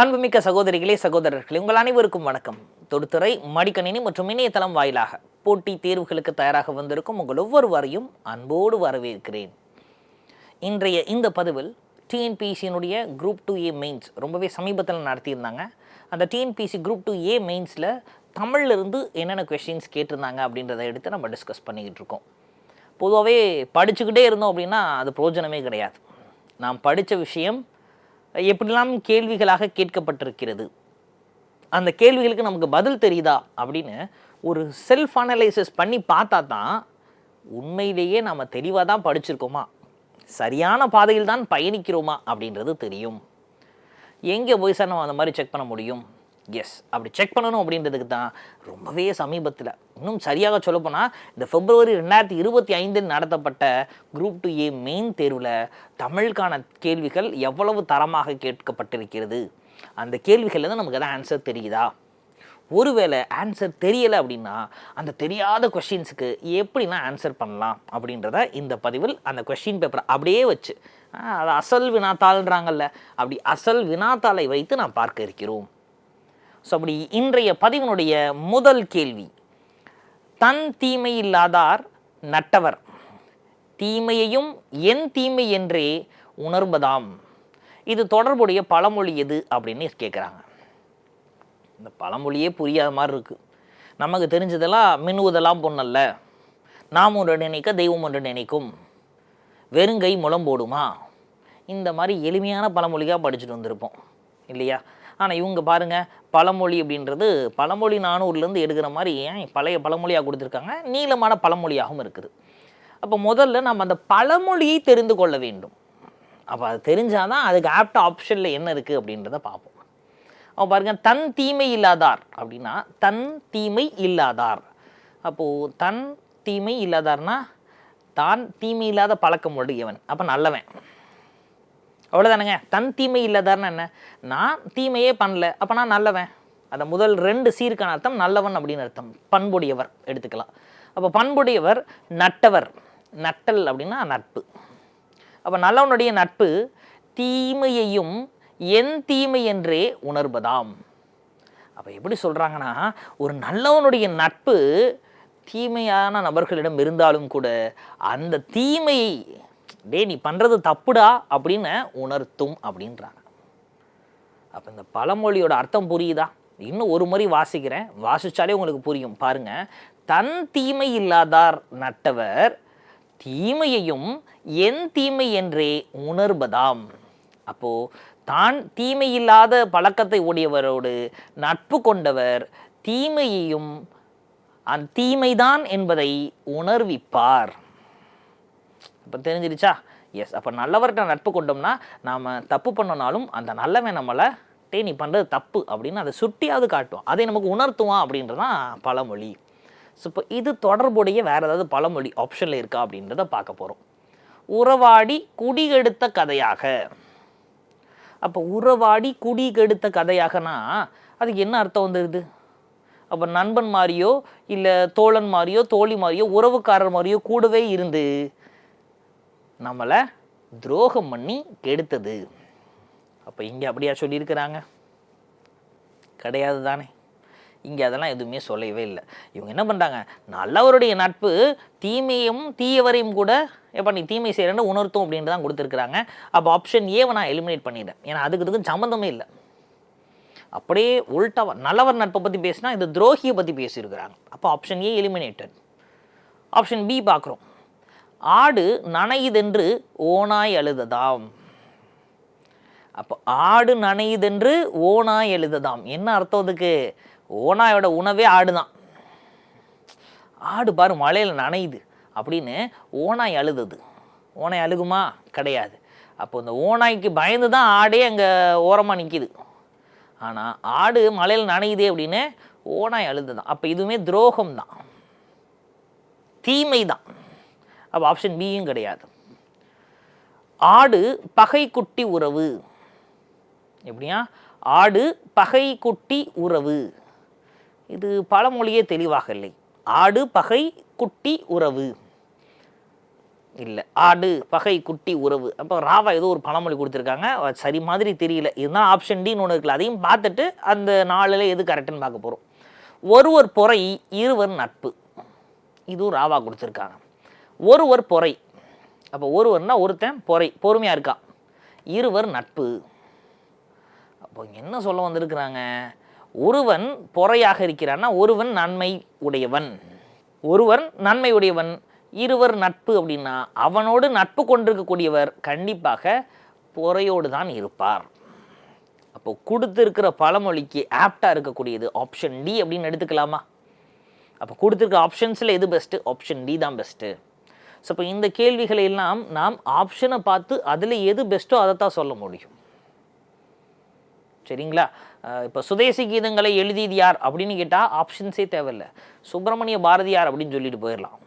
அன்புமிக்க சகோதரிகளே சகோதரர்களே உங்கள் அனைவருக்கும் வணக்கம். தொடுத்துறை மடிக்கணினி மற்றும் இணையதளம் வாயிலாக போட்டி தேர்வுகளுக்கு தயாராக வந்திருக்கும் உங்கள் ஒவ்வொருவரையும் அன்போடு வரவேற்கிறேன். இன்றைய இந்த பதிவில் டிஎன்பிசியினுடைய குரூப் டூ ஏ மெயின்ஸ் ரொம்பவே சமீபத்தில் நடத்தியிருந்தாங்க. அந்த டிஎன்பிசி குரூப் டூ ஏ மெயின்ஸில் தமிழ்ல இருந்து என்னென்ன கொஷின்ஸ் கேட்டிருந்தாங்க அப்படின்றத எடுத்து நம்ம டிஸ்கஸ் பண்ணிக்கிட்டு இருக்கோம். பொதுவாகவே படிச்சுக்கிட்டே இருந்தோம் அப்படின்னா அது பிரயோஜனமே கிடையாது. நாம் படித்த விஷயம் எப்படிலாம் கேள்விகளாக கேட்கப்பட்டிருக்கிறது? அந்த கேள்விகளுக்கு நமக்கு பதில் தெரியுதா? அப்படின்னு ஒரு செல்ஃப் அனலைசிஸ் பண்ணி பார்த்தா தான் உண்மையிலேயே நம்ம தெளிவாக தான் படிச்சிருக்கோமா? சரியான பாதையில் தான் பயணிக்கிறோமா? அப்படின்றது தெரியும். எங்கே போய் சார் நம்ம அந்த மாதிரி செக் பண்ண முடியும்? எஸ் அப்படி செக் பண்ணணும் அப்படின்றதுக்கு தான் ரொம்பவே சமீபத்தில். இன்னும் சரியாக சொல்லப்போனால் இந்த பிப்ரவரி ரெண்டாயிரத்தி இருபத்தி ஐந்தில் நடத்தப்பட்ட குரூப் டூ ஏ மெயின் தேர்வில் தமிழுக்கான கேள்விகள் எவ்வளவு தரமாக கேட்கப்பட்டிருக்கிறது? அந்த கேள்விகள்லேருந்து நமக்கு எதாவது ஆன்சர் தெரியுதா? ஒருவேளை ஆன்சர் தெரியலை அப்படின்னா அந்த தெரியாத கொஷின்ஸுக்கு எப்படிலாம் ஆன்சர் பண்ணலாம் அப்படின்றத இந்த பதிவில் அந்த கொஷின் பேப்பரை அப்படியே வச்சு அது அசல் வினாத்தாள்ன்றாங்கல்ல அப்படி அசல் வினாத்தாளை வைத்து நாம் பார்க்க இருக்கிறோம். ஸோ அப்படி இன்றைய பதிவினுடைய முதல் கேள்வி. தன் தீமை இல்லாதார் நட்டவர். தீமையையும் என் தீமை என்றே உணர்வதாம். இது தொடர்புடைய பழமொழி எது அப்படின்னு கேட்குறாங்க. இந்த பழமொழியே புரியாத மாதிரி இருக்குது நமக்கு தெரிஞ்சதெல்லாம் மின்னுவதெல்லாம் பொண்ணல்ல நாம் ஒன்று நினைக்க தெய்வம் ஒன்று நினைக்கும் வெறுங்கை முளம் போடுமா? இந்த மாதிரி எளிமையான பழமொழியாக படிச்சுட்டு வந்திருப்போம். இல்லையா? ஆனால் இவங்க பாருங்கள் பழமொழி அப்படின்றது பழமொழி நானூறுலேருந்து எடுக்கிற மாதிரி ஏன் பழைய பழமொழியாக கொடுத்துருக்காங்க? நீளமான பழமொழியாகவும் இருக்குது. அப்போ முதல்ல நம்ம அந்த பழமொழியை தெரிந்து கொள்ள வேண்டும். அப்போ அது தெரிஞ்சால் தான் அதுக்கு ஆப்ட் ஆப்ஷனில் என்ன இருக்குது அப்படின்றத பார்ப்போம். அவன் பாருங்க தன் தீமை இல்லாதார் அப்படின்னா தன் தீமை இல்லாதார். அப்போது தன் தீமை இல்லாதார்னா தான் தீமை இல்லாத பழக்கம் உடையவன். அப்போ நல்லவன். அவ்வளோதானங்க தன் தீமை இல்லாதார்னா என்ன? நான் தீமையே பண்ணல. அப்போ நான் நல்லவன். அந்த முதல் ரெண்டு சீருக்கான அர்த்தம் நல்லவன் அப்படின்னு அர்த்தம். பண்புடையவர் எடுத்துக்கலாம். அப்போ பண்புடையவர் நட்டவர். நட்டல் அப்படின்னா நட்பு. அப்போ நல்லவனுடைய நட்பு தீமையையும் என் தீமை என்றே உணர்வதாம். அப்போ எப்படி சொல்கிறாங்கன்னா ஒரு நல்லவனுடைய நட்பு தீமையான நபர்களிடம் இருந்தாலும் கூட அந்த தீமையை டேய் நீ பண்ணுறது தப்புடா அப்படின்னு உணர்த்தும் அப்படின்றாங்க. அப்போ இந்த பழமொழியோட அர்த்தம் புரியுதா? இன்னும் ஒரு முறை வாசிக்கிறேன். வாசிச்சாலே உங்களுக்கு புரியும். பாருங்க. தன் தீமை இல்லாதார் நட்டவர் தீமையையும் என் தீமை என்றே உணர்வதாம் அப்போ தான் தீமை இல்லாத பழக்கத்தை உடையவரோடு நட்பு கொண்டவர் தீமையையும் அந்த தீமைதான் என்பதை உணர்விப்பார். இப்போ தெரிஞ்சிருச்சா? எஸ் அப்போ நல்லவர்கிட்ட நட்பு கொண்டோம்னா நாம் தப்பு பண்ணனாலும் அந்த நல்லவன் நம்மளை டே நீ பண்ணுறது தப்பு அப்படின்னு அதை சுட்டியாவது காட்டும் அதை நமக்கு உணர்த்துவான் அப்படின்றது தான் பழமொழி. ஸோ இப்போ இது தொடர்புடைய வேறு ஏதாவது பழமொழி ஆப்ஷனில் இருக்கா அப்படின்றத பார்க்க போகிறோம் உறவாடி குடிகெடுத்த கதையாக. அப்போ உறவாடி குடி கெடுத்த கதையாகனா அதுக்கு என்ன அர்த்தம் வந்துடுது அப்போ நண்பன் மாதிரியோ இல்லை தோழன் மாதிரியோ தோழி மாதிரியோ உறவுக்காரர் மாதிரியோ கூடவே இருந்து நம்மளை துரோகம் பண்ணி கெடுத்தது. அப்போ இங்கே அப்படியா சொல்லியிருக்கிறாங்க? கிடையாது தானே. இங்கே அதெல்லாம் எதுவுமே சொல்லவே இல்லை. இவங்க என்ன பண்ணுறாங்க நல்லவருடைய நட்பு தீமையும் தீயவரையும் கூட எப்போ நீ தீமை செய்கிறேன்னு உணர்த்தும் அப்படின்ட்டு தான் கொடுத்துருக்குறாங்க. அப்போ ஆப்ஷன் ஏவை நான் எலிமினேட் பண்ணிடுறேன். ஏன்னா அதுக்கு இதுக்கு சம்மந்தமே இல்லை. அப்படியே உள்டாவா நல்லவர் நட்பை பற்றி பேசினா இது துரோகியை பற்றி பேசியிருக்கிறாங்க. அப்போ option A eliminated option B பார்க்குறோம். ஆடு நனையுதென்று ஓனாய் அழுததாம். அப்போ ஆடு நனையுதென்று ஓனாய் எழுததாம் என்ன அர்த்தம் அதுக்கு? ஓனாயோட உணவே ஆடு தான் ஆடு பாரு மழையில் நனையுது. அப்படின்னு ஓனாய் அழுதது. ஓனாய் அழுகுமா? கிடையாது. அப்போ இந்த ஓனாய்க்கு பயந்து தான் ஆடே அங்கே ஓரமாக நிற்கிது ஆனால் ஆடு மழையில் நனையுதே அப்படின்னு ஓனாய் அழுதுதான் அப்போ இதுவுமே துரோகம் தான் தீமை தான் அப்போ ஆப்ஷன் பியும் கிடையாது. ஆடு பகை குட்டி உறவு. எப்படியா? ஆடு பகை குட்டி உறவு. இது பழமொழியே தெளிவாக இல்லை. ஆடு பகை குட்டி உறவு. இல்லை ஆடு பகை குட்டி உறவு. அப்போ ராவா ஏதோ ஒரு பழமொழி கொடுத்துருக்காங்க. சரி மாதிரி தெரியல. இதுதான் ஆப்ஷன் டின்னு ஒன்று இருக்குல்ல அதையும் பார்த்துட்டு அந்த நாளில் எது கரெக்டுன்னு பார்க்க போகிறோம் ஒருவர் பொறை இருவர் நட்பு. இதுவும் ராவா கொடுத்துருக்காங்க. ஒருவர் பொறை. அப்போ ஒருவர்னா ஒருத்தன் பொறை பொறுமையாக இருக்கான் இருவர் நட்பு. அப்போ என்ன சொல்ல வந்திருக்கிறாங்க? ஒருவன் பொறையாக இருக்கிறான்னா ஒருவன் நன்மை உடையவன். ஒருவன் நன்மை உடையவன் இருவர் நட்பு அப்படின்னா அவனோடு நட்பு கொண்டிருக்கக்கூடியவர் கண்டிப்பாக பொறையோடு தான் இருப்பார். அப்போ கொடுத்துருக்கிற பழமொழிக்கு ஆப்டாக இருக்கக்கூடியது ஆப்ஷன் டி அப்படின்னு எடுத்துக்கலாமா? அப்போ கொடுத்துருக்க ஆப்ஷன்ஸில் எது பெஸ்ட்டு ஆப்ஷன் டி தான் பெஸ்ட்டு ஸோ இப்போ இந்த கேள்விகளை எல்லாம் நாம் ஆப்ஷனை பார்த்து அதில் எது பெஸ்ட்டோ அதை தான் சொல்ல முடியும். சரிங்களா? இப்போ சுதேசி கீதங்களை எழுதியது யார் அப்படின்னு கேட்டால் ஆப்ஷன்ஸே தேவையில்ல. சுப்பிரமணிய பாரதியார் அப்படின்னு சொல்லிட்டு போயிடலாம்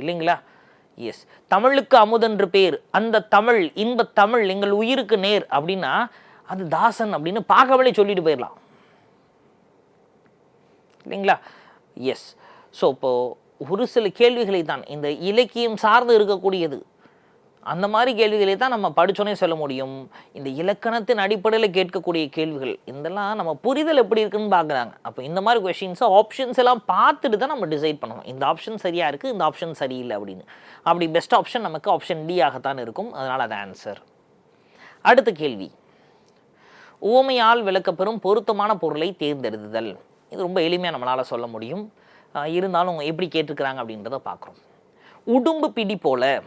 இல்லைங்களா? எஸ் தமிழுக்கு அமுதென்று பேர். அந்த தமிழ் இன்ப தமிழ் எங்கள் உயிருக்கு நேர் அப்படின்னா அது தாசன் அப்படின்னு பார்க்கவளே சொல்லிட்டு போயிடலாம் இல்லைங்களா? எஸ் ஸோ இப்போது ஒரு சில கேள்விகளை தான் இந்த இலக்கியம் சார்ந்து இருக்கக்கூடியது. அந்த மாதிரி கேள்விகளை தான் நம்ம படித்தோன்னே சொல்ல முடியும். இந்த இலக்கணத்தின் அடிப்படையில் கேட்கக்கூடிய கேள்விகள் இதெல்லாம் நம்ம புரிதல் எப்படி இருக்குன்னு பார்க்குறாங்க. அப்போ இந்த மாதிரி கொஷின்ஸை ஆப்ஷன்ஸ் எல்லாம் பார்த்துட்டு தான் நம்ம டிசைட் பண்ணணும். இந்த ஆப்ஷன் சரியாக இருக்குது இந்த ஆப்ஷன் சரியில்லை அப்படின்னு. அப்படி பெஸ்ட் ஆப்ஷன் நமக்கு ஆப்ஷன் டி ஆகத்தான் இருக்கும். அதனால் அது ஆன்சர் அடுத்த கேள்வி. உவமையால் விளக்கப்பெறும் பொருத்தமான பொருளை தேர்ந்தெடுத்துதல் இது ரொம்ப எளிமையாக நம்மளால் சொல்ல முடியும். இருந்தாலும் எப்படி கேட்டிருக்கிறாங்க அப்படின்றத பார்க்குறோம். உடும்பு பிடி போல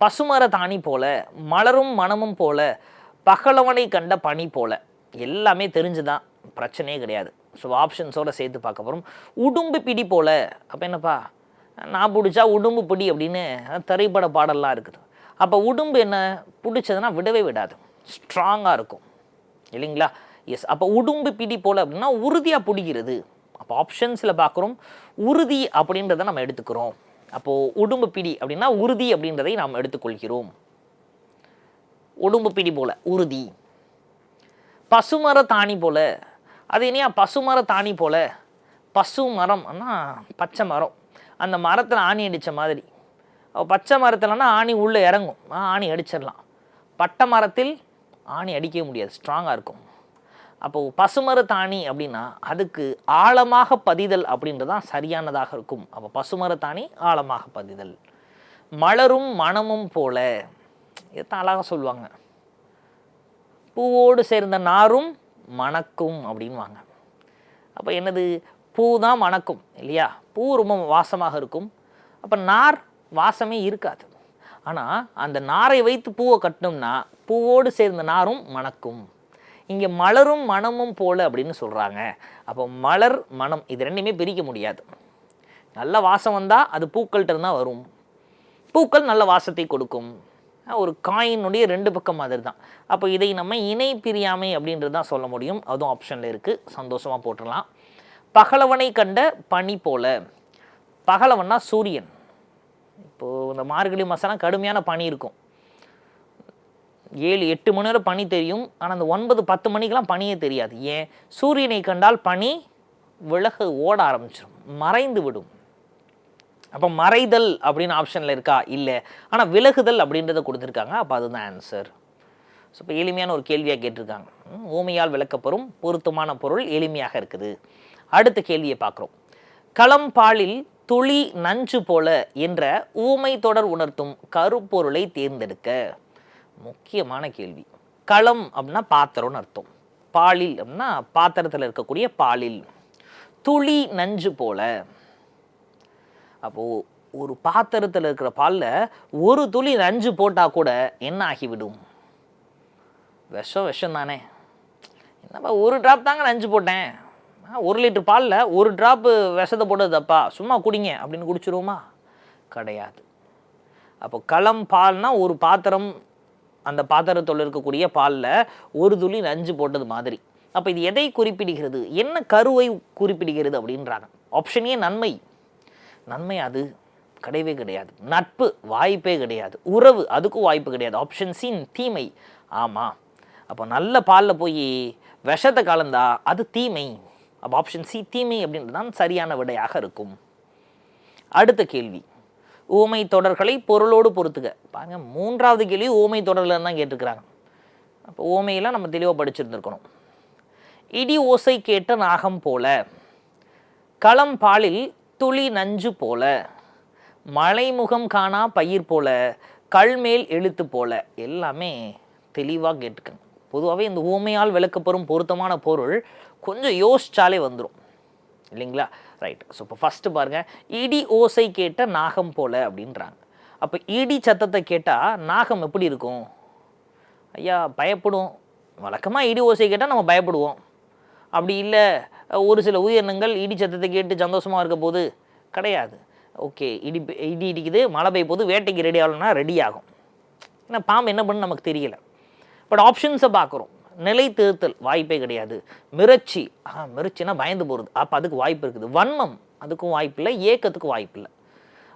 பசுமர தாணி போல மலரும் மனமும் போல பகலவனை கண்ட பனி போல எல்லாமே தெரிஞ்சுதான் பிரச்சனையே கிடையாது. ஸோ ஆப்ஷன்ஸோடு சேர்த்து பார்க்க போகிறோம் உடும்பு பிடி போல அப்போ என்னப்பா? நான் பிடிச்சா உடும்பு பிடி அப்படின்னு திரைப்பட பாடல்லாம் இருக்குது. அப்போ உடும்பு என்ன? பிடிச்சதுன்னா விடவே விடாது. ஸ்ட்ராங்காக இருக்கும். இல்லைங்களா? எஸ் அப்போ உடும்பு பிடி போல அப்படின்னா உறுதியாக பிடிக்கிறது. அப்போ ஆப்ஷன்ஸில் பார்க்குறோம் உறுதி அப்படின்றத நம்ம எடுத்துக்கிறோம். அப்போது உடும்பு பிடி அப்படின்னா உறுதி அப்படின்றதை நாம் எடுத்துக்கொள்கிறோம். உடும்பு பிடி போல உறுதி. பசுமர தாணி போல அது இனியா பசுமர தாணி போல. பசு மரம்னா பச்சை மரம். அந்த மரத்தில் ஆணி அடித்த மாதிரி. பச்சை மரத்தில்னா ஆணி உள்ளே இறங்கும். ஆ, ஆணி அடிச்சிடலாம். பட்டை மரத்தில் ஆணி அடிக்கவே முடியாது. ஸ்ட்ராங்காக இருக்கும். அப்போது பசுமர தாணி அப்படின்னா அதுக்கு ஆழமாக பதிதல் அப்படின்றது தான் சரியானதாக இருக்கும். அப்போ பசுமர தாணி ஆழமாக பதிதல். மலரும் மனமும் போல. இதைத்தான் அழகாக சொல்லுவாங்க. பூவோடு சேர்ந்த நாரும் மணக்கும் அப்படின்வாங்க அப்போ என்னது? பூ தான் மணக்கும் இல்லையா? பூ ரொம்ப வாசமாக இருக்கும். அப்போ நார் வாசமே இருக்காது. ஆனால் அந்த நாரை வைத்து பூவை கட்டினோம்னா பூவோடு சேர்ந்த நாரும் மணக்கும். இங்கே மலரும் மனமும் போல அப்படின்னு சொல்கிறாங்க அப்போ மலர் மனம் இது ரெண்டையுமே பிரிக்க முடியாது. நல்ல வாசம் வந்தால் அது பூக்கள்கிட்ட தான் வரும். பூக்கள் நல்ல வாசத்தை கொடுக்கும். ஒரு காயினுடைய ரெண்டு பக்கம் மாதிரி தான் அப்போ இதை நம்ம இணை பிரியாமை அப்படின்றது தான் சொல்ல முடியும். அதுவும் ஆப்ஷனில் இருக்குது சந்தோஷமாக போட்டுடலாம். பகலவனை கண்ட பனி போல. பகலவன்னா சூரியன். இப்போது இந்த மார்கழி மாதம்லாம் கடுமையான பனி இருக்கும். ஏழு எட்டு மணி நேரம் பனி தெரியும். ஆனால் அந்த ஒன்பது பத்து மணிக்கெலாம் பனியே தெரியாது. ஏன்? சூரியனை கண்டால் பனி விலகு ஓட ஆரம்பிச்சிடும் மறைந்து விடும். அப்போ மறைதல் அப்படின்னு ஆப்ஷனில் இருக்கா? இல்லை. ஆனால் விலகுதல் அப்படின்றத கொடுத்துருக்காங்க. அப்போ அதுதான் ஆன்சர் ஸோ இப்போ எளிமையான ஒரு கேள்வியாக கேட்டிருக்காங்க. ஊமையால் விளக்கப்பெறும் பொருத்தமான பொருள் எளிமையாக இருக்குது. அடுத்த கேள்வியை பார்க்குறோம். களம்பாலில் துளி நஞ்சு போல என்ற ஊமை தொடர் உணர்த்தும் கருப்பொருளை தேர்ந்தெடுக்க. முக்கியமான கேள்வி. களம் அப்படின்னா பாத்திரம்னு அர்த்தம். பாலில் அப்படின்னா பாத்திரத்தில் இருக்கக்கூடிய பாலில். துளி நஞ்சு போல. அப்போது ஒரு பாத்திரத்தில் இருக்கிற பாலில் ஒரு துளி நஞ்சு போட்டால் கூட என்ன ஆகிவிடும்? விஷம் விஷம் தானே. என்னப்பா ஒரு ட்ராப் தாங்க நஞ்சு போட்டேன். ஒரு லிட்டர் பாலில் ஒரு ட்ராப்பு விஷத்தை போட்டது தப்பா? சும்மா குடிங்க அப்படின்னு குடிச்சிருவோமா? கிடையாது. அப்போ களம் பால்னால் ஒரு பாத்திரம் அந்த பாத்திரத்தில் இருக்கக்கூடிய பாலில் ஒரு துளி நஞ்சு போட்டது மாதிரி. அப்போ இது எதை குறிப்பிடுகிறது? என்ன கருவை குறிப்பிடுகிறது அப்படின்றாங்க. ஆப்ஷனே நன்மை. நன்மை அது கிடையவே கிடையாது. நட்பு வாய்ப்பே கிடையாது. உறவு அதுக்கும் வாய்ப்பு கிடையாது. ஆப்ஷன் சி தீமை. ஆமாம் அப்போ நல்ல பாலில் போய் விஷத்தை கலந்தா அது தீமை. அப்போ ஆப்ஷன் சி தீமை அப்படின்றது தான் சரியான விடையாக இருக்கும். அடுத்த கேள்வி. ஊமை தொடர்களை பொருளோடு பொறுத்துக பாருங்க மூன்றாவது கேள்வி ஊமை தொடரில் தான் கேட்டிருக்கிறாங்க. அப்போ ஊமையெல்லாம் நம்ம தெளிவாக படிச்சிருந்துருக்கணும். இடி ஓசை கேட்ட நாகம் போல களம் பாலில் துளி நஞ்சு போல மலைமுகம் காணா பயிர் போல கல்மேல் எழுத்து போல எல்லாமே தெளிவாக கேட்டுக்கங்க பொதுவாகவே இந்த ஊமையால் விளக்கப்பெறும் பொருத்தமான பொருள் கொஞ்சம் யோசிச்சாலே வந்துடும் இல்லைங்களா? ரைட் ஸோ இப்போ ஃபஸ்ட்டு பாருங்கள் இடி ஓசை கேட்ட நாகம் போல அப்படின்றாங்க. அப்போ இடி சத்தத்தை கேட்டால் நாகம் எப்படி இருக்கும்? ஐயா பயப்படும். வழக்கமாக இடி ஓசை கேட்டால் நம்ம பயப்படுவோம். அப்படி இல்லை. ஒரு சில உயிரினங்கள் இடி சத்தத்தை கேட்டு சந்தோஷமாக இருக்க போது கிடையாது. ஓகே இடி இடி இடிக்குது மழை பெய்ய போது வேட்டைக்கு ரெடி ஆகணும்னா ரெடி ஆகும். ஏன்னா பாம்பு என்ன பண்ணு நமக்கு தெரியல. பட் ஆப்ஷன்ஸை பார்க்குறோம். நிலை திருத்தல் வாய்ப்பே கிடையாது. மிரட்சி. ஆ மிரட்சினா பயந்து போகிறது அப்போ அதுக்கு வாய்ப்பு இருக்குது. வன்மம். அதுக்கும் வாய்ப்பு இல்லை. ஏக்கத்துக்கும் வாய்ப்பு இல்லை.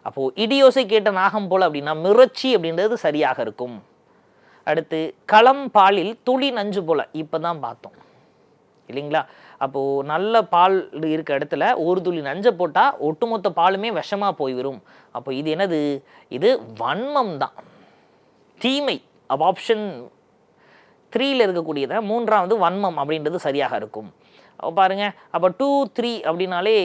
அப்போது இடியோசை கேட்ட நாகம் போல் அப்படின்னா மிரட்சி அப்படின்றது சரியாக இருக்கும். அடுத்து களம் பாலில் துளி நஞ்சு போல். இப்போ தான் பார்த்தோம். இல்லைங்களா? அப்போது நல்ல பால் இருக்க இடத்துல ஒரு துளி நஞ்சை போட்டால் ஒட்டுமொத்த பாலுமே விஷமாக போய்விடும். அப்போ இது என்னது? இது வன்மம் தான் தீமை. அப்போ ஆப்ஷன் த்ரீயில் இருக்கக்கூடியதை மூன்றாவது வன்மம் அப்படின்றது சரியாக இருக்கும். அப்போ பாருங்க அப்போ டூ த்ரீ அப்படின்னாலே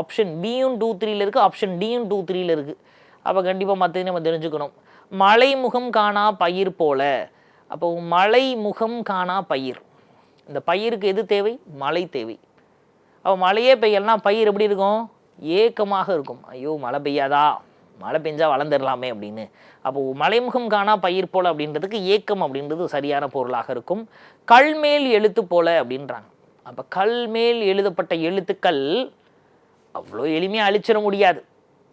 ஆப்ஷன் பியும் டூ த்ரீயில் இருக்குது ஆப்ஷன் டியும் டூ த்ரீயில் இருக்குது அப்போ கண்டிப்பாக மற்றதையும் நம்ம தெரிஞ்சுக்கணும். மலைமுகம் காணா பயிர் போல. அப்போ மலைமுகம் காணா பயிர். இந்த பயிருக்கு எது தேவை? மழை தேவை. அப்போ மழையே பெய்யலனா பயிர் எப்படி இருக்கும்? ஏக்கமாக இருக்கும். ஐயோ மழை பெய்யாதா? மழை பெஞ்சா வளர்ந்துடலாமே அப்படின்னு. அப்போது மலைமுகம் காணா பயிர் போல அப்படின்றதுக்கு ஏக்கம் அப்படின்றது சரியான பொருளாக இருக்கும். கல்மேல் எழுத்து போல அப்படின்றாங்க. அப்போ கல்மேல் எழுதப்பட்ட எழுத்துக்கள் அவ்வளோ எளிமையாக அழிச்சிட முடியாது.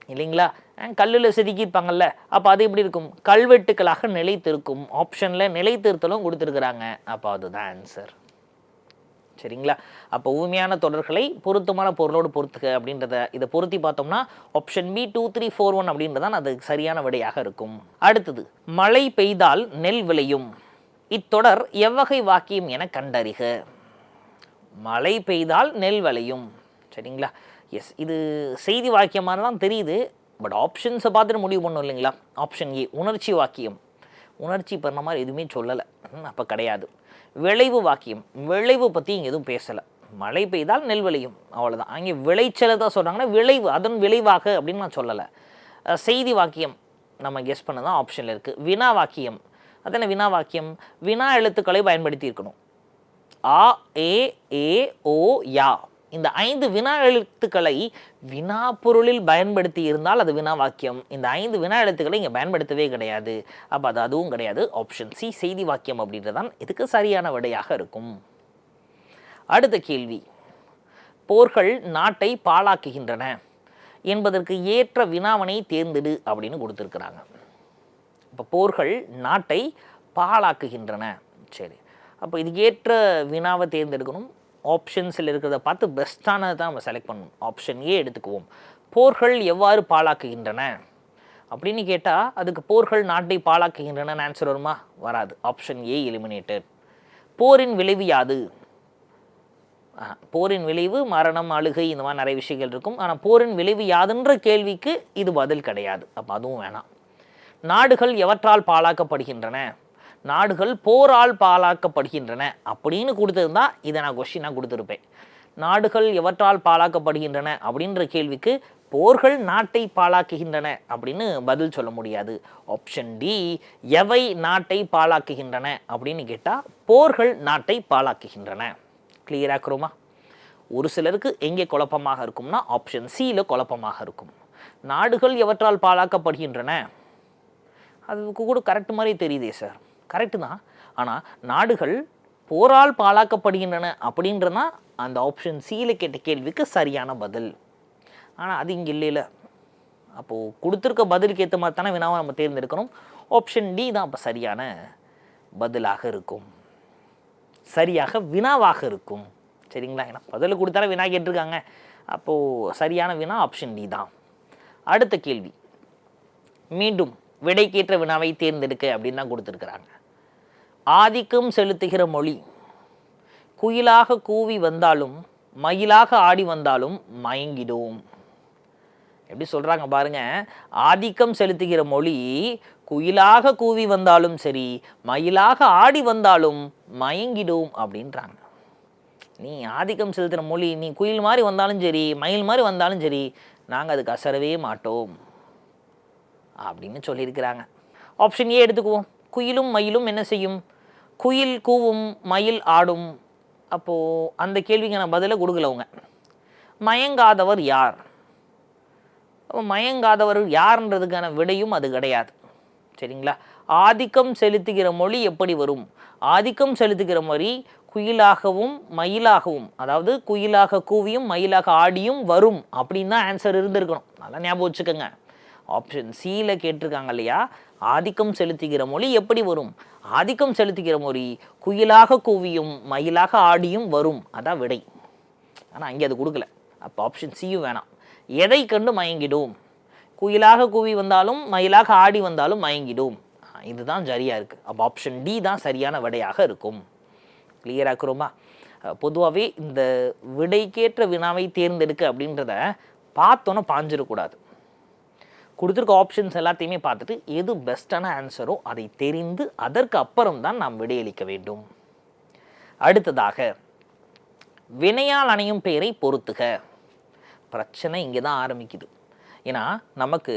இல்லைங்களா? கல்லில் செதுக்கியிருப்பாங்கல்ல. அப்போ அது எப்படி இருக்கும்? கல்வெட்டுக்களாக நிலைத்திருக்கும். ஆப்ஷனில் நிலைத்திருத்தலும் கொடுத்துருக்குறாங்க. அப்போ அதுதான் ஆன்சர் சரிங்களா? அப்போ ஊமையான தொடர்களை பொருத்தமான பொருளோடு பொறுத்துக்க அப்படின்றத இதை பொருத்தி பார்த்தோம்னா option B two three four one அப்படின்றதான் அது சரியான விடையாக இருக்கும். அடுத்தது மழை பெய்தால் நெல் விளையும். இத்தொடர் எவ்வகை வாக்கியம் என கண்டறிக. மழை பெய்தால் நெல் விளையும். சரிங்களா? எஸ் இது செய்தி வாக்கியமாக தான் தெரியுது பட் ஆப்ஷன்ஸை பார்த்துட்டு முடிவு பண்ணும் இல்லைங்களா? ஆப்ஷன் ஏ உணர்ச்சி வாக்கியம். உணர்ச்சி பண்ண மாதிரி எதுவுமே சொல்லலை. அப்போ கிடையாது. விளைவு வாக்கியம். விளைவு பற்றி இங்கே எதுவும் பேசலை. மழை பெய்தால் நெல் விளையும். அவ்வளோதான் அங்கே விளைச்சலை தான் சொல்கிறாங்கன்னா விளைவு அதன் விளைவாக அப்படின்னு நான் சொல்லலை. செய்தி வாக்கியம் நம்ம கெஸ் பண்ண தான் ஆப்ஷனில் இருக்குது வினா வாக்கியம். அது வினா வாக்கியம்? வினா எழுத்துக்களை பயன்படுத்தி இருக்கணும். ஆ ஏ ஏ ஓ யா. இந்த ஐந்து வினா எழுத்துக்களை வினா பொருளில் பயன்படுத்தி இருந்தால் அது வினா வாக்கியம். இந்த ஐந்து வினா எழுத்துக்களை இங்கே பயன்படுத்தவே கிடையாது. அப்போ அது அதுவும் கிடையாது. ஆப்ஷன் சி செய்தி வாக்கியம் அப்படின்றதான் இதுக்கு சரியான விடையாக இருக்கும். அடுத்த கேள்வி. போர்கள் நாட்டை பாழாக்குகின்றன என்பதற்கு ஏற்ற வினாவனை தேர்ந்தெடு அப்படின்னு கொடுத்துருக்குறாங்க. இப்போ போர்கள் நாட்டை பாழாக்குகின்றன. சரி. அப்போ இதுக்கேற்ற வினாவை தேர்ந்தெடுக்கணும். ஆப்ஷன்ஸில் இருக்கிறத பார்த்து பெஸ்ட்டானதை தான் நம்ம செலக்ட் பண்ணணும். ஆப்ஷன் ஏ எடுத்துக்குவோம். போர்கள் எவ்வாறு பாழாக்குகின்றன? அப்படின்னு கேட்டால் அதுக்கு போர்கள் நாட்டை பாழாக்குகின்றன ஆன்சர் வருமா? வராது. ஆப்ஷன் ஏ எலிமினேட்டட் போரின் விளைவு யாது? போரின் விளைவு மரணம் அழுகை இந்த மாதிரி நிறைய விஷயங்கள் இருக்கும். ஆனால் போரின் விளைவு யாதுன்ற கேள்விக்கு இது பதில் கிடையாது. அப்போ அதுவும் வேணாம். நாடுகள் எவற்றால் பாழாக்கப்படுகின்றன? நாடுகள் போரால் பாழாக்கப்படுகின்றன அப்படின்னு கொடுத்துருந்தா இதை நான் கொஷினாக கொடுத்துருப்பேன். நாடுகள் எவற்றால் பாழாக்கப்படுகின்றன அப்படின்ற கேள்விக்கு போர்கள் நாட்டை பாழாக்குகின்றன அப்படின்னு பதில் சொல்ல முடியாது. ஆப்ஷன் டி எவை நாட்டை பாழாக்குகின்றன அப்படின்னு கேட்டால் போர்கள் நாட்டை பாழாக்குகின்றன. கிளியராக்குறோமா ஒரு சிலருக்கு எங்கே குழப்பமாக இருக்கும்னா ஆப்ஷன் சியில் குழப்பமாக இருக்கும். நாடுகள் எவற்றால் பாழாக்கப்படுகின்றன? அதுக்கு கூட கரெக்ட் மாதிரி தெரியுதே சார் கரெக்டு தான். ஆனால் நாடுகள் போரால் பாழாக்கப்படுகின்றன அப்படின்றனா அந்த ஆப்ஷன் சியில் கேட்ட கேள்விக்கு சரியான பதில். ஆனால் அது இங்கே இல்லைல்ல அப்போது கொடுத்துருக்க பதிலுக்கு ஏற்ற மாதிரி தானே வினாவை நம்ம தேர்ந்தெடுக்கணும். ஆப்ஷன் டி தான் அப்போ சரியான பதிலாக இருக்கும். சரியாக வினாவாக இருக்கும். சரிங்களா? ஏன்னா பதில் கொடுத்தாலே வினா கேட்டிருக்காங்க. அப்போது சரியான வினா ஆப்ஷன் டி தான். அடுத்த கேள்வி. மீண்டும் விடைக்கேற்ற வினாவை தேர்ந்தெடுக்க அப்படின்னு தான் கொடுத்துருக்குறாங்க. ஆதிக்கம் செலுத்துகிற மொழி. குயிலாக கூவி வந்தாலும் மயிலாக ஆடி வந்தாலும் மயங்கிடும். எப்படி சொல்கிறாங்க பாருங்க ஆதிக்கம் செலுத்துகிற மொழி குயிலாக கூவி வந்தாலும் சரி மயிலாக ஆடி வந்தாலும் மயங்கிடும் அப்படின்றாங்க. நீ ஆதிக்கம் செலுத்துகிற மொழி நீ குயில் மாதிரி வந்தாலும் சரி மயில் மாதிரி வந்தாலும் சரி நாங்கள் அதுக்கு அசரவே மாட்டோம் அப்படின்னு சொல்லியிருக்கிறாங்க. ஆப்ஷன் ஏ எடுத்துக்குவோம். குயிலும் மயிலும் என்ன செய்யும்? குயில் கூவும் மயில் ஆடும். அப்போது அந்த கேள்விக்கான பதிலை கொடுக்கல அவங்க மயங்காதவர் யார்? அப்போ மயங்காதவர் யார்ன்றதுக்கான விடையும் அது கிடையாது. சரிங்களா? ஆதிக்கம் செலுத்துகிற மொழி எப்படி வரும்? ஆதிக்கம் செலுத்துகிற மொழி குயிலாகவும் மயிலாகவும் அதாவது குயிலாக கூவியும் மயிலாக ஆடியும் வரும் அப்படின்னு தான் ஆன்சர் இருந்திருக்கணும். நல்லா ஞாபகம் வச்சுக்கோங்க. ஆப்ஷன் சியில் கேட்டிருக்காங்க இல்லையா? ஆதிக்கம் செலுத்துகிற மொழி எப்படி வரும்? ஆதிக்கம் செலுத்துகிற மொழி குயிலாக கூவியும் மயிலாக ஆடியும் வரும். அதான் விடை. ஆனால் அங்கே அது கொடுக்கல. அப்போ ஆப்ஷன் சியும் வேணாம். எதை கண்டு மயங்கிடும்? குயிலாக கூவி வந்தாலும் மயிலாக ஆடி வந்தாலும் மயங்கிடும். இதுதான் சரியாக இருக்குது அப்போ ஆப்ஷன் டி தான் சரியான விடையாக இருக்கும். கிளியராக்குறோமா பொதுவாகவே இந்த விடைக்கேற்ற வினாவை தேர்ந்தெடுக்க அப்படின்றத பார்த்தோன்னே பாஞ்சிடக்கூடாது கொடுத்துருக்க ஆப்ஷன்ஸ் எல்லாத்தையுமே பார்த்துட்டு எது பெஸ்ட்டான ஆன்சரோ அதை தெரிந்து அதற்கு அப்புறம் தான் நாம் விடையளிக்க வேண்டும். அடுத்ததாக வினையால் அணையும் பெயரை பொறுத்துக. பிரச்சனை இங்கே தான் ஆரம்பிக்குது. ஏன்னா நமக்கு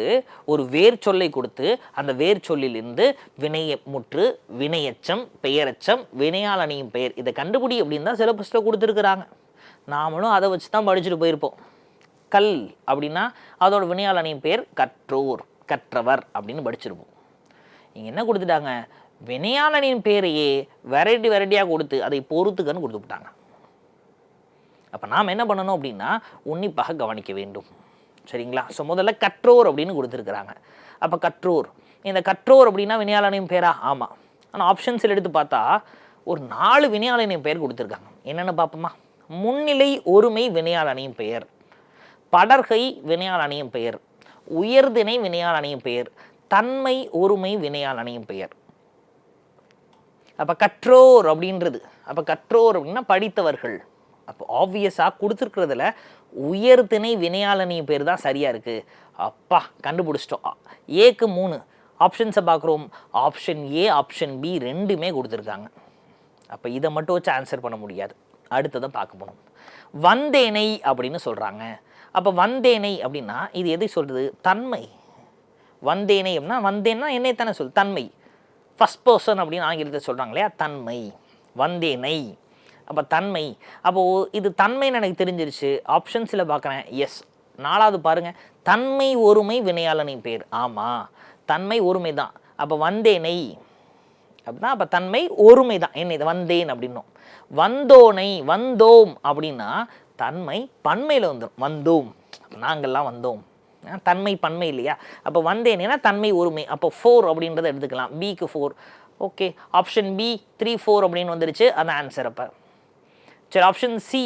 ஒரு வேர் சொல்லை கொடுத்து அந்த வேர் சொல்லிலிருந்து வினைய முற்று வினையச்சம் பெயரச்சம் வினையால் அணியும் பெயர் இதை கண்டுபிடி அப்படின்னு தான் சிலபஸில் கொடுத்துருக்குறாங்க. நாமளும் அதை வச்சு தான் படிச்சுட்டு போயிருப்போம். கல் அப்படின்னா அதோட வினையால் பேர் பெயர் கற்றோர் கற்றவர் அப்படின்னு படிச்சிருப்போம். இங்கே என்ன கொடுத்துட்டாங்க? வினையாளனின் பேரையே பெயரையே வெரைட்டி வெரைட்டியாக கொடுத்து அதை பொறுத்துக்கன்னு கொடுத்துட்டாங்க அப்போ நாம் என்ன பண்ணணும் அப்படின்னா உன்னிப்பாக கவனிக்க வேண்டும். சரிங்களா? ஸோ முதல்ல கற்றோர் அப்படின்னு கொடுத்துருக்குறாங்க. அப்போ கற்றோர் இந்த கற்றோர் அப்படின்னா வினையாளனையும் பேரா? ஆமாம் ஆனால் ஆப்ஷன்ஸில் எடுத்து பார்த்தா ஒரு நாலு வினையாளனையும் பெயர் கொடுத்துருக்காங்க. என்னென்னு பார்ப்போமா? முன்னிலை ஒருமை வினையாளனையும் பெயர். படர்கை வினையால் அணியும் பெயர் உயர்திணை வினையால் அணியும் பெயர் தன்மை ஒருமை வினையால் அணியும் பெயர். அப்போ கற்றோர் அப்படின்றது அப்போ கற்றோர் அப்படின்னா படித்தவர்கள். அப்போ ஆப்வியஸாக கொடுத்துருக்கிறதுல உயர்திணை வினையாளனிய பேர் தான் சரியாக இருக்குது அப்பா கண்டுபிடிச்சிட்டோம். ஏக்கு மூணு ஆப்ஷன்ஸை பார்க்குறோம். ஆப்ஷன் ஏ ஆப்ஷன் பி ரெண்டுமே கொடுத்துருக்காங்க. அப்போ இதை மட்டும் வச்சு ஆன்சர் பண்ண முடியாது. அடுத்ததை பார்க்க போகணும். வந்தேனை அப்படின்னு சொல்கிறாங்க அப்போ வந்தேனை அப்படின்னா இது எதை சொல்கிறது தன்மை. வந்தேனை அப்படின்னா வந்தேன்னா என்னை தானே சொல் தன்மை. ஃபஸ்ட் பர்சன் அப்படின்னு ஆங்கிலத்தில் சொல்கிறாங்க இல்லையா? தன்மை. வந்தேனை. அப்போ தன்மை. அப்போது இது தன்மைன்னு எனக்கு தெரிஞ்சிருச்சு. ஆப்ஷன்ஸில் பார்க்குறேன். எஸ் நாலாவது பாருங்கள் தன்மை ஒருமை வினையாளனின் பேர் ஆமாம் தன்மை ஒருமை தான் அப்போ வந்தேனை. அப்படின்னா அப்போ தன்மை ஒருமை தான் என்னை இது வந்தேன் அப்படின்னும். வந்தோனை வந்தோம் அப்படின்னா தன்மை பன்மையில் வந்துடும் வந்தோம். நாங்கள்லாம் வந்தோம். ஆ, தன்மை பன்மை இல்லையா? அப்போ வந்தேனேனா தன்மை ஒருமை. அப்போ ஃபோர் அப்படின்றத எடுத்துக்கலாம். பிக்கு four okay option B three four அப்படின்னு வந்துருச்சு. அந்த ஆன்சர் அப்போ. சரி ஆப்ஷன் சி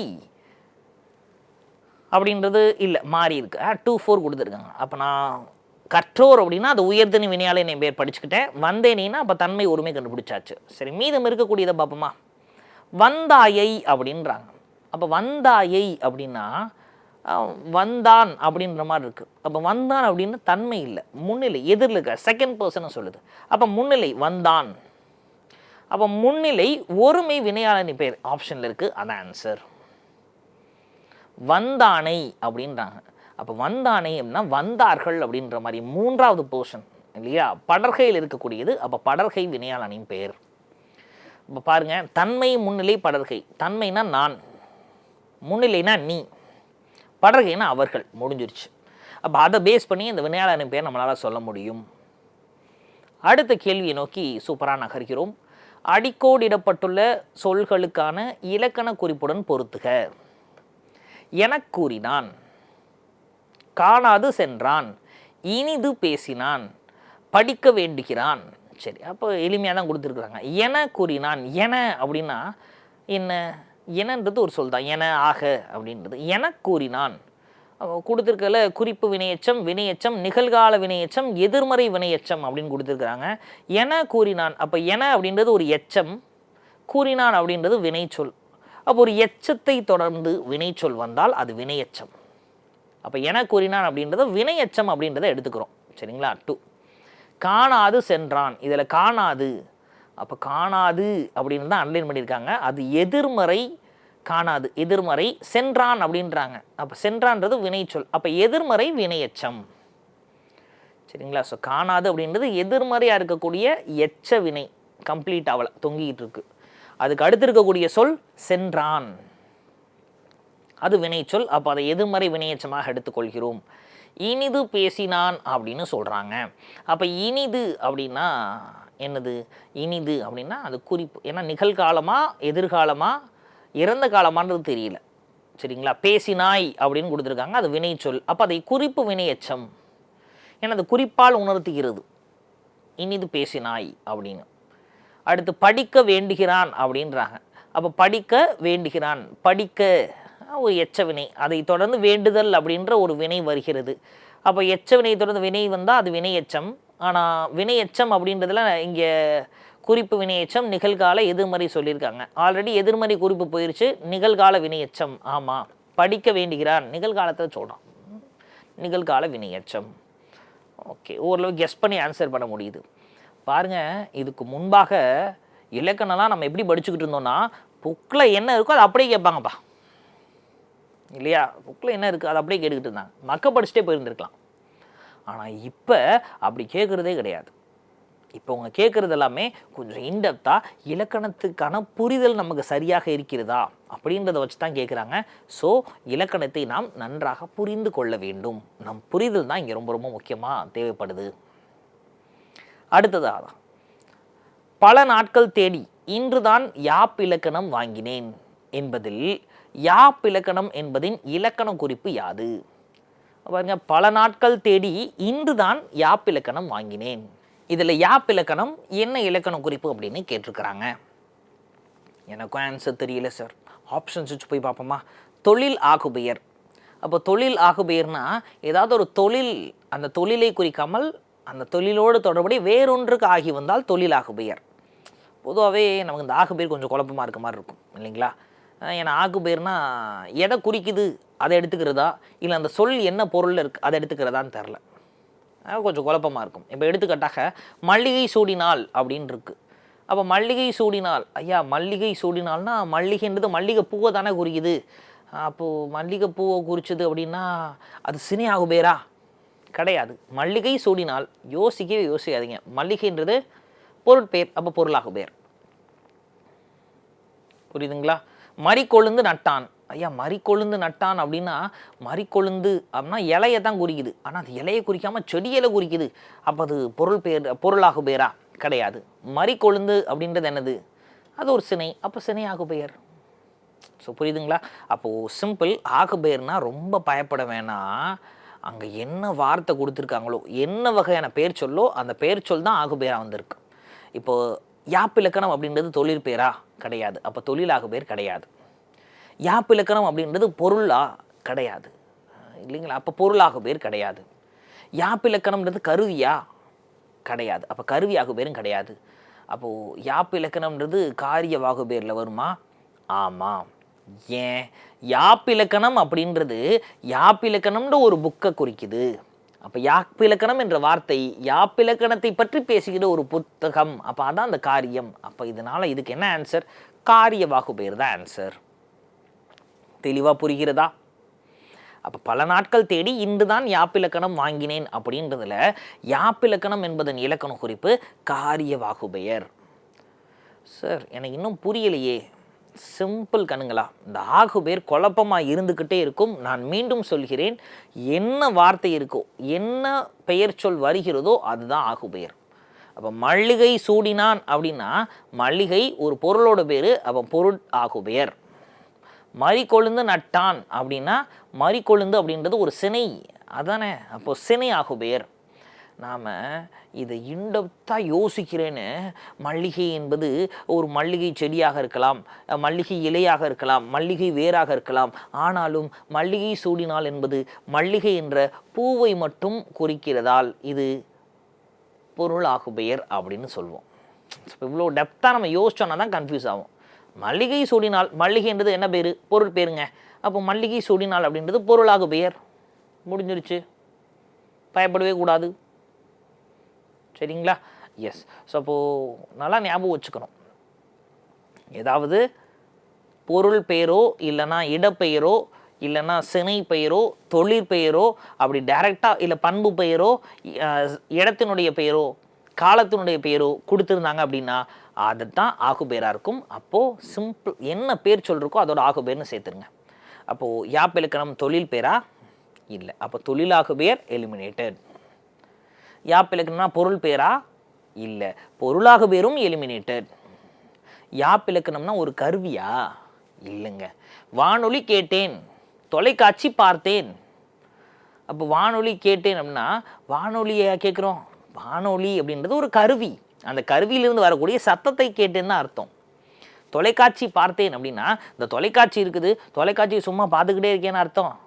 அப்படின்றது இல்லை மாறி இருக்கு. டூ ஃபோர் கொடுத்துருக்காங்க. அப்போ நான் கற்றோர் அப்படின்னா அது உயர்தனி வினையால் என்னை பேர் படிச்சுக்கிட்டேன். வந்தேனேன்னா அப்போ தன்மை ஒருமை கண்டுபிடிச்சாச்சு. சரி மீதம் இருக்கக்கூடியதை பார்ப்போமா? வந்தாயை அப்படின்றாங்க. அப்போ வந்தாயை அப்படின்னா வந்தான் அப்படின்ற மாதிரி இருக்குது அப்போ வந்தான் அப்படின்னு தன்மை இல்லை முன்னிலை எதிரில் இருக்க செகண்ட் பர்சனை சொல்லுது. அப்போ முன்னிலை வந்தான். அப்போ முன்னிலை ஒருமை வினையாளனி பேர் ஆப்ஷனில் இருக்குது அதான் ஆன்சர் வந்தானை அப்படின்றாங்க. அப்போ வந்தானை அப்படின்னா வந்தார்கள் அப்படின்ற மாதிரி மூன்றாவது போர்ஷன் இல்லையா? படர்கையில் இருக்கக்கூடியது அப்போ படர்கை வினையாளனின் பெயர். இப்போ பாருங்க தன்மை முன்னிலை படர்கை. தன்மைனா நான். முன்னிலைனா நீ. படர்கைனா அவர்கள். முடிஞ்சிருச்சு. அப்போ அதை பேஸ் பண்ணி இந்த வினையாளனின் பேர் நம்மளால் சொல்ல முடியும். அடுத்த கேள்வியை நோக்கி சூப்பராக நகர்கிறோம். அடிக்கோடிடப்பட்டுள்ள சொல்களுக்கான இலக்கண குறிப்புடன் பொருத்துக. எனக் கூறினான். காணாது சென்றான். இனிது பேசினான். படிக்க வேண்டுகிறான். சரி அப்போ எளிமையாக தான் கொடுத்துருக்குறாங்க. என கூறினான். என அப்படின்னா என்ன? எனன்றது ஒரு சொல் தான். என ஆக அப்படின்றது. என கூறினான். கொடுத்துருக்கல குறிப்பு வினையச்சம் வினையச்சம் நிகழ்கால வினையச்சம் எதிர்மறை வினையச்சம் அப்படின்னு கொடுத்துருக்குறாங்க. என கூறினான். அப்போ என அப்படின்றது ஒரு எச்சம். கூறினான் அப்படின்றது வினைச்சொல். அப்போ ஒரு எச்சத்தை தொடர்ந்து வினைச்சொல் வந்தால் அது வினையச்சம். அப்போ என கூறினான் அப்படின்றத வினையச்சம் அப்படின்றத எடுத்துக்கிறோம். சரிங்களா? டூ காணாது சென்றான். இதில் காணாது. அப்போ காணாது அப்படின்னு தான் அன்லைன் பண்ணியிருக்காங்க. அது எதிர்மறை காணாது. எதிர்மறை சென்றான் அப்படின்றாங்க. அப்போ சென்றான்றது வினைச்சொல் அப்போ எதிர்மறை வினையச்சம். சரிங்களா? ஸோ காணாது அப்படின்றது எதிர்மறையாக இருக்கக்கூடிய எச்ச வினை. கம்ப்ளீட் ஆகலை. தொங்கிக்கிட்டு இருக்கு. அதுக்கு அடுத்து இருக்கக்கூடிய சொல் சென்றான். அது வினைச்சொல் அப்போ அதை எதிர்மறை வினையச்சமாக எடுத்துக்கொள்கிறோம். இனிது பேசினான் அப்படின்னு சொல்கிறாங்க அப்போ இனிது அப்படின்னா என்னது இனிது அப்படின்னா அது குறிப்பு. ஏன்னா நிகழ்காலமா எதிர்காலமா இறந்த காலமான்றது தெரியல. சரிங்களா? பேசினாய் அப்படின்னு கொடுத்துருக்காங்க. அது வினைச்சொல் அப்போ அதை குறிப்பு வினையச்சம். ஏன்னா அது குறிப்பால் உணர்த்துகிறது. இனிது பேசினாய் அப்படின்னு. அடுத்து படிக்க வேண்டுகிறான் அப்படின்றாங்க. அப்போ படிக்க வேண்டுகிறான். படிக்க ஒரு எச்ச வினை. அதை தொடர்ந்து வேண்டுதல் அப்படின்ற ஒரு வினை வருகிறது. அப்போ எச்ச வினை தொடர்ந்து வினை வந்தால் அது வினை எச்சம் ஆனால் வினை எச்சம் அப்படின்றதுல இங்கே குறிப்பு வினையெச்சம் நிகழ்கால எதிர்மறை சொல்லியிருக்காங்க. ஆல்ரெடி எதிர்மறை குறிப்பு போயிருச்சு நிகழ்கால வினையெச்சம். ஆமாம் படிக்க வேண்டுகிறான் நிகழ்காலத்தில் சொல்கிறான் நிகழ்கால வினையெச்சம். ஓகே ஓரளவு கெஸ் பண்ணி ஆன்சர் பண்ண முடியுது. பாருங்க இதுக்கு முன்பாக இலக்கணம்லாம் நம்ம எப்படி படிச்சுக்கிட்டு இருந்தோம்னா புக்கில் என்ன இருக்கோ அதை அப்படியே கேட்பாங்கப்பா. இல்லையா? புக்கில் என்ன இருக்குது அதை அப்படியே கேட்டுக்கிட்டு இருந்தாங்க. மக்க படிச்சுட்டே போயிருந்துருக்கலாம். ஆனால் இப்போ அப்படி கேட்குறதே கிடையாது. இப்போ அவங்க கேட்குறது எல்லாமே கொஞ்சம் இன்டெப்த்தாக இலக்கணத்துக்கான புரிதல் நமக்கு சரியாக இருக்கிறதா அப்படின்றத வச்சு தான் கேட்குறாங்க ஸோ இலக்கணத்தை நாம் நன்றாக புரிந்து கொள்ள வேண்டும். நம் புரிதல் தான் இங்கே ரொம்ப ரொம்ப முக்கியமாக தேவைப்படுது. அடுத்ததாக பல நாட்கள் தேடி இன்றுதான் யாப் இலக்கணம் வாங்கினேன் என்பதில் யாப் இலக்கணம் என்பதின் இலக்கண குறிப்பு யாது? பாருங்க பல நாட்கள் தேடி இன்றுதான் யாப் இலக்கணம் வாங்கினேன். இதில் யாப் இலக்கணம் என்ன இலக்கண குறிப்பு அப்படின்னு கேட்டிருக்கிறாங்க. எனக்கும் ஆன்சர் தெரியல சார் ஆப்ஷன்ஸ் வச்சு போய் பார்ப்போமா? தொழில் ஆகுபெயர். அப்போ தொழில் ஆகுபெயர்னா ஏதாவது ஒரு தொழில் அந்த தொழிலை குறிக்காமல் அந்த தொழிலோடு தொடர்புடைய வேறொன்றுக்கு ஆகி வந்தால் தொழில் ஆகுபெயர். பொதுவாகவே நமக்கு இந்த ஆகுபெயர் கொஞ்சம் குழப்பமாக இருக்க மாதிரி இருக்கும் இல்லைங்களா? ஏன்னா ஏன்னா ஆகுபெயர்னா எதை குறிக்குது அதை எடுத்துக்கிறதா? இல்லை அந்த சொல் என்ன பொருளில் இருக்குது அதை எடுத்துக்கிறதான்னு தெரில. அது கொஞ்சம் குழப்பமாக இருக்கும். இப்போ எடுத்துக்காட்டாக மல்லிகை சூடினால் அப்படின்னு இருக்கு. அப்போ மல்லிகை சூடினால் ஐயா மல்லிகை சூடினால்னா மல்லிகைன்றது மல்லிகை பூவை தானே குறிக்குது. அப்போது மல்லிகை பூவை குறிச்சது அப்படின்னா அது சினி ஆகுபேரா? கிடையாது. மல்லிகை சூடினால் யோசிக்கவே யோசிக்காதீங்க. மல்லிகைன்றது பொருட்பெயர் அப்போ பொருளாகுபேர். புரியுதுங்களா? மறிக்கொழுந்து நட்டான். ஐயா மறிக்கொழுந்து நட்டான் அப்படின்னா மறிக்கொழுந்து அப்படின்னா இலையை தான் குறிக்குது. ஆனால் அது இலையை குறிக்காமல் செடியில குறிக்குது. அப்போ அது பொருள் பேர் பொருளாகு பெயரா? கிடையாது. மறிக்கொழுந்து அப்படின்றது என்னது? அது ஒரு சினை. அப்போ சினை பெயர். ஸோ புரியுதுங்களா? அப்போது சிம்பிள் ஆகு பெயர்னா ரொம்ப பயப்பட வேணாம் அங்கே என்ன வார்த்தை கொடுத்துருக்காங்களோ என்ன வகையான பெயர் சொல்லோ அந்த பெயர் சொல் தான் ஆகு பெயராக வந்திருக்கு. இப்போது யாப்பிலக்கணம் அப்படின்றது தொழில் பேரா? கிடையாது. அப்போ தொழிலாக பேர் கிடையாது. யாப்பிலக்கணம் அப்படின்றது பொருளா? கிடையாது. இல்லைங்களா? அப்போ பொருளாக பேர் கிடையாது. யாப்பிலக்கணம்ன்றது கருவியா? கிடையாது. அப்போ கருவியாக பேரும் கிடையாது. அப்போது யாப்பிலக்கணம்ன்றது காரிய வாகு பேரில் வருமா? ஆமாம் ஏன்? யாப்பிலக்கணம் அப்படின்றது யாப்பிலக்கணம்ன்ற ஒரு புக்கை குறிக்குது. அப்போ யாப்பிலக்கணம் என்ற வார்த்தை யாப்பிலக்கணத்தை பற்றி பேசுகிற ஒரு புத்தகம். அப்போ அதான் அந்த காரியம். அப்போ இதனால் இதுக்கு என்ன ஆன்சர் காரிய வாகு பேர் தான் ஆன்சர் தெளிவாக புரிகிறதா? அப்போ பல நாட்கள் தேடி இன்று தான் யாப்பிலக்கணம் வாங்கினேன் அப்படின்றதுல யாப்பிலக்கணம் என்பதன் இலக்கண குறிப்பு காரிய வாகுபெயர் சார் எனக்கு இன்னும் புரியலையே. சிம்பிள் கணுங்களா இந்த ஆகுபேர் குழப்பமாக இருந்துக்கிட்டே இருக்கும். நான் மீண்டும் சொல்கிறேன் என்ன வார்த்தை இருக்கோ என்ன பெயர் சொல் வருகிறதோ அதுதான் ஆகுபெயர் அப்போ மல்லிகை சூடினான் அப்படின்னா மல்லிகை ஒரு பொருளோட பேர் அப்போ பொருள் ஆகுபெயர் மறிக்கொழுந்து நட்டான் அப்படின்னா மறிக்கொழுந்து அப்படின்றது ஒரு சினை அதானே? அப்போ சினை ஆகுபெயர் நாம் இதை இன்டெப்த்தாக யோசிக்கிறேன்னு மல்லிகை என்பது ஒரு மல்லிகை செடியாக இருக்கலாம் மல்லிகை இலையாக இருக்கலாம் மல்லிகை வேராக இருக்கலாம். ஆனாலும் மல்லிகை சூடினால் என்பது மல்லிகை என்ற பூவை மட்டும் குறிக்கிறதால் இது பொருளாகுபெயர் அப்படின்னு சொல்லுவோம் இவ்வளோ டெப்த்தாக நம்ம யோசிச்சோன்னா தான் கன்ஃபியூஸ் ஆகும். மல்லிகை சூடினால் மல்லிகைன்றது என்ன பேர்? பொருள் பேருங்க. அப்போ மல்லிகை சூடினால் அப்படின்றது பொருளாகு பெயர் முடிஞ்சிருச்சு. பயப்படவே கூடாது. சரிங்களா? எஸ் ஸோ அப்போது நல்லா ஞாபகம் வச்சுக்கணும். ஏதாவது பொருள் பெயரோ இல்லைன்னா இடப்பெயரோ இல்லைன்னா சினை பெயரோ தொழிற்பெயரோ அப்படி டைரெக்டாக இல்லை பண்பு பெயரோ இடத்தினுடைய பெயரோ காலத்தினுடைய பெயரோ கொடுத்துருந்தாங்க அப்படின்னா அதுதான் ஆகுபேராக இருக்கும். அப்போது சிம்பிள் என்ன பேர் சொல்லிருக்கோ அதோட ஆகுபேர்னு சேர்த்துருங்க. அப்போது யாப்பிலக்கணம் தொழில் பேரா இல்லை. அப்போ தொழிலாகு பேர் எலிமினேட்டட் யாப்பிலக்கணம்னா பொருள் பேரா? இல்லை. பொருளாக பேரும் எலிமினேட்டட் யாப்பிலக்கணம்னா ஒரு கருவியா? இல்லைங்க. வானொலி கேட்டேன். தொலைக்காட்சி பார்த்தேன். அப்போ வானொலி கேட்டேன் அப்படின்னா வானொலியை கேட்குறோம்? வானொலி அப்படின்றது ஒரு கருவி. அந்த கருவியிலிருந்து வரக்கூடிய சத்தத்தை கேட்டேன்னு தான் அர்த்தம். தொலைக்காட்சி பார்த்தேன் அப்படின்னா இந்த தொலைக்காட்சி இருக்குது தொலைக்காட்சியை சும்மா பார்த்துக்கிட்டே இருக்கேன்னு அர்த்தம்.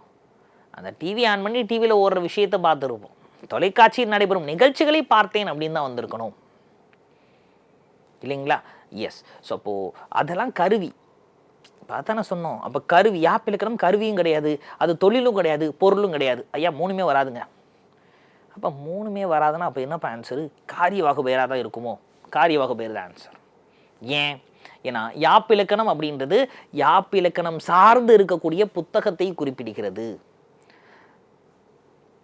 அந்த டிவி ஆன் பண்ணி டிவியில் ஓடுற விஷயத்தை பார்த்துருப்போம். தொலைக்காட்சியில் நடைபெறும் நிகழ்ச்சிகளை பார்த்தேன் அப்படின்னு தான் வந்திருக்கணும். இல்லைங்களா? எஸ் ஸோ அப்போது அதெல்லாம் கருவி. பார்த்தானே சொன்னோம். அப்போ கருவி யாப்பிலக்கணம் கருவியும் கிடையாது. அது தொழிலும் கிடையாது பொருளும் கிடையாது. ஐயா மூணுமே வராதுங்க. அப்போ மூணுமே வராதுன்னா அப்போ என்னப்பா ஆன்சரு காரிய வகுப்பெயராக தான் இருக்குமோ? காரிய வகுப்பெயர் தான் ஆன்சர் ஏன்? ஏன்னா யாப்பிலக்கணம் அப்படின்றது யாப்பிலக்கணம் சார்ந்து இருக்கக்கூடிய புத்தகத்தை குறிப்பிடுகிறது.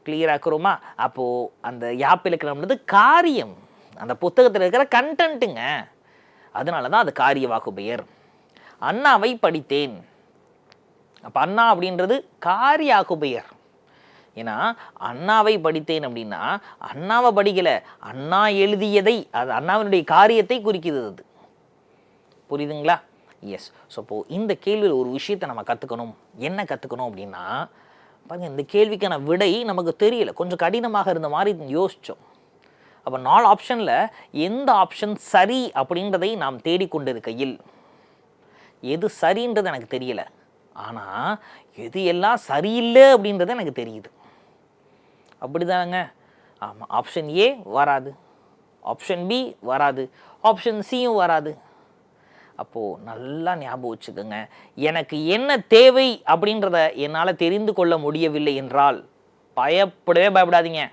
கிளியர் ஆக்குறோமா? அப்போது அந்த யாப்பிலக்கணம்ன்றது காரியம் அந்த புத்தகத்தில் இருக்கிற கண்டென்ட்டுங்க அதனால தான் அது காரிய வாக்குப்பெயர் அண்ணாவை படித்தேன். அப்போ அண்ணா அப்படின்றது காரிய ஆக்குப்பெயர் ஏன்னா அண்ணாவை படித்தேன் அப்படின்னா அண்ணாவை படிக்கலை. அண்ணா எழுதியதை அது அண்ணாவினுடைய காரியத்தை குறிக்கிறது அது. புரியுதுங்களா? எஸ் ஸோ அப்போது இந்த கேள்வியில் ஒரு விஷயத்தை நம்ம கற்றுக்கணும் என்ன கற்றுக்கணும் அப்படின்னா பாருங்கள் இந்த கேள்விக்கான விடை நமக்கு தெரியல. கொஞ்சம் கடினமாக இருந்த மாதிரி யோசித்தோம் அப்போ நாலு ஆப்ஷனில் எந்த ஆப்ஷன் சரி அப்படின்றதை நாம் தேடிக்கொண்டிருக்கையில் எது சரின்றது எனக்கு தெரியல. ஆனால் எது எல்லாம் சரியில்லை அப்படின்றது எனக்கு தெரியுது. அப்படிதாங்க ஆமாம் ஆப்ஷன் ஏ வராது. ஆப்ஷன் பி வராது. ஆப்ஷன் சியும் வராது. அப்போது நல்லா ஞாபகம் வச்சுக்கோங்க. எனக்கு என்ன தேவை அப்படின்றத என்னால் தெரிந்து கொள்ள முடியவில்லை என்றால் பயப்படவே பயப்படாதீங்க.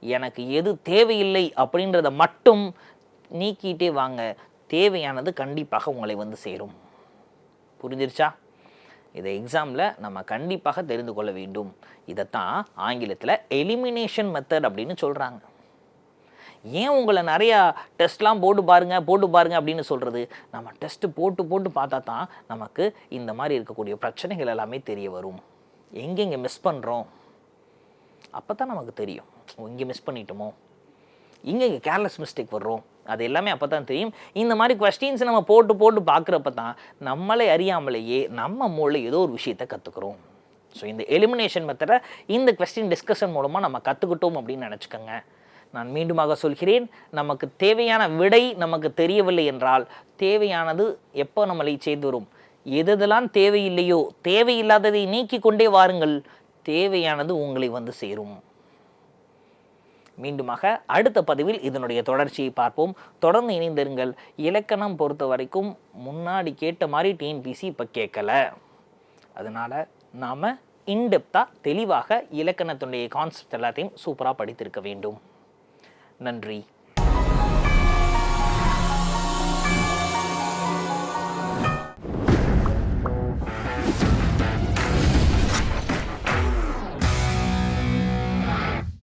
எனக்கு எது தேவையில்லை அப்படின்றத மட்டும் நீக்கிட்டே வாங்க. தேவையானது கண்டிப்பாக உங்களை வந்து சேரும். புரிஞ்சிருச்சா? இதை எக்ஸாமில் நம்ம கண்டிப்பாக தெரிந்து கொள்ள வேண்டும். இதைத்தான் ஆங்கிலத்தில் எலிமினேஷன் மெத்தட் அப்படின்னு சொல்கிறாங்க ஏன் உங்களை நிறையா டெஸ்ட்லாம் போட்டு பாருங்கள் போட்டு பாருங்கள் அப்படின்னு சொல்கிறது நம்ம டெஸ்ட்டு போட்டு போட்டு பார்த்தா தான் நமக்கு இந்த மாதிரி இருக்கக்கூடிய பிரச்சனைகள் எல்லாமே தெரிய வரும். எங்கெங்கே மிஸ் பண்ணுறோம் அப்போ தான் நமக்கு தெரியும். இங்கே மிஸ் பண்ணிட்டோமோ? இங்கே இங்கே கேர்லெஸ் மிஸ்டேக் வர்றோம். அது எல்லாமே அப்போ தான் தெரியும். இந்த மாதிரி கொஸ்டின்ஸ் நம்ம போட்டு போட்டு பார்க்குறப்ப தான் நம்மளை அறியாமலேயே நம்ம மூளை ஏதோ ஒரு விஷயத்தை கற்றுக்குறோம் ஸோ இந்த எலிமினேஷன் மெத்தடை இந்த கொஸ்டின் டிஸ்கஷன் மூலமாக நம்ம கற்றுக்கிட்டோம் அப்படின்னு நினச்சிக்கோங்க. நான் மீண்டுமாக சொல்கிறேன் நமக்கு தேவையான விடை நமக்கு தெரியவில்லை என்றால் தேவையானது எப்போ நம்மளை செய்து வரும்? எதெல்லாம் தேவையில்லையோ தேவையில்லாததை நீக்கி கொண்டே வாருங்கள் தேவையானது உங்களை வந்து சேரும். மீண்டுமாக அடுத்த பதிவில் இதனுடைய தொடர்ச்சியை பார்ப்போம். தொடர்ந்து இணைந்திருங்கள். இலக்கணம் பொறுத்த வரைக்கும் முன்னாடி கேட்ட மாதிரி டிஎன்பிசி இப்போ கேட்கல. அதனால் நாம் இன்டெப்த்தாக தெளிவாக இலக்கணத்தினுடைய கான்செப்ட் எல்லாத்தையும் சூப்பராக படித்திருக்க வேண்டும். நன்றி.